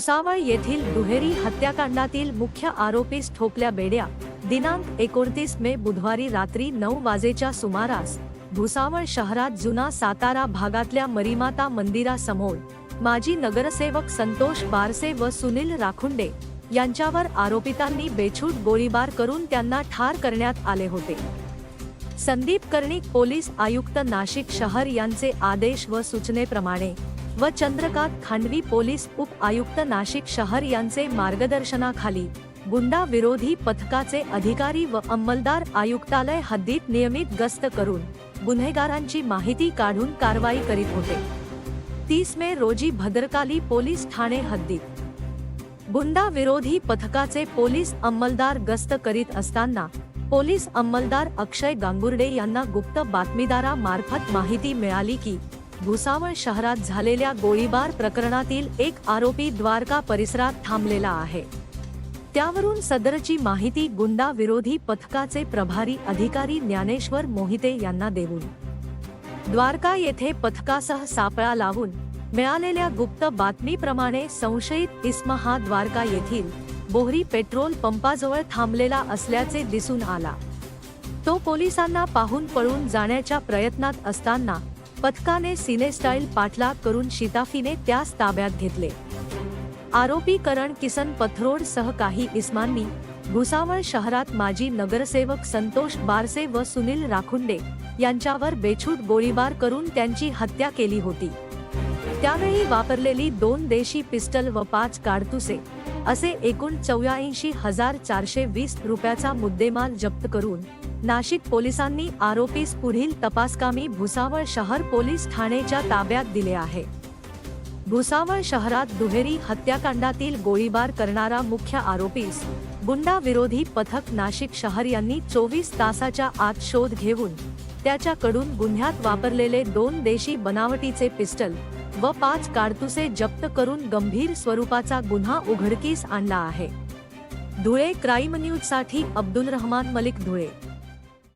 भुसावळ येथील दुहेरी हत्याकांडातील मुख्य आरोपीस ठोकल्या बेड्या. दिनांक एकोणतीस मे बुधवारी रात्री नऊ वाजेच्या सुमारास भुसावळ शहरात जुना सातारा भागातल्या मरीमाता मंदिरासमोर माजी नगरसेवक संतोष बारसे व सुनील राखुंडे यांच्यावर आरोपितांनी बेछूट गोळीबार करून त्यांना ठार करण्यात आले होते. संदीप कर्णिक पोलीस आयुक्त नाशिक शहर यांचे आदेश व सूचनेप्रमाणे व चंद्रकांत खांडवी पोलीस उप आयुक्त नाशिक शहर यांचे मार्गदर्शनाखाली गुंडा विरोधी पथकाचे अधिकारी व अंमलदार आयुक्तालय हद्दीत नियमित गस्त करून गुन्हेगारांची माहिती काढून कारवाई करीत होते. तीस मे रोजी भद्रकाली पोलीस ठाणे हद्दीत. गुंडा विरोधी पथकाचे पोलीस अंमलदार गस्त करीत असताना पोलीस अंमलदार अक्षय गांगुर्डे यांना गुप्त बातमीदारामार्फत माहिती मिळाली की भुसावळ शहरात झालेल्या गोळीबार प्रकरणातील एक आरोपी द्वारका परिसरात थांबलेला आहे. त्यावरून सदरची माहिती गुंडा विरोधी पथकाचे प्रभारी अधिकारी ज्ञानेश्वर मोहिते यांना देऊन. द्वारका येथे पथकासह सापळा लावून मिळालेल्या गुप्त बातमीप्रमाणे संशयित इस्म हा द्वारका येथील बोहरी पेट्रोल पंपाजवळ थांबलेला असल्याचे दिसून आला. तो पोलिसांना पाहून पळून जाण्याच्या प्रयत्नात असताना पथकाने सिनेस्टाईल पाठलाग करून शिताफीने त्यास ताब्यात घेतले. आरोपी करण किसन पथरोड सह काही इस्मांनी भुसावळ शहरात माजी नगरसेवक संतोष बारसे व सुनील राखुंडे यांच्यावर बेछूट गोळीबार करून त्यांची हत्या केली होती. त्यावेळी वापरलेली दोन देशी पिस्टल व पाच काडतुसे असे एकूण चौऱ्याऐंशी हजार चारशे वीस रुपयाचा मुद्देमाल जप्त करून नाशिक पोलिसांनी आरोपीस पुढील तपासकामी भुसावळ शहर पोलीस ठाणेच्या ताब्यात दिले आहे. भुसावळ शहरात दुहेरी हत्याकांडातील गोळीबार करणारा मुख्य आरोपीस गुंडा विरोधी पथक नाशिक शहर यांनी चोवीस तासाच्या आत शोध घेऊन त्याच्याकडून गुन्ह्यात वापरलेले दोन देशी बनावटीचे पिस्टल व पाच काडतुसे जप्त करून गंभीर स्वरूपाचा गुन्हा उघडकीस आणला आहे. धुळे क्राईम न्यूजसाठी अब्दुल रहमान मलिक धुळे.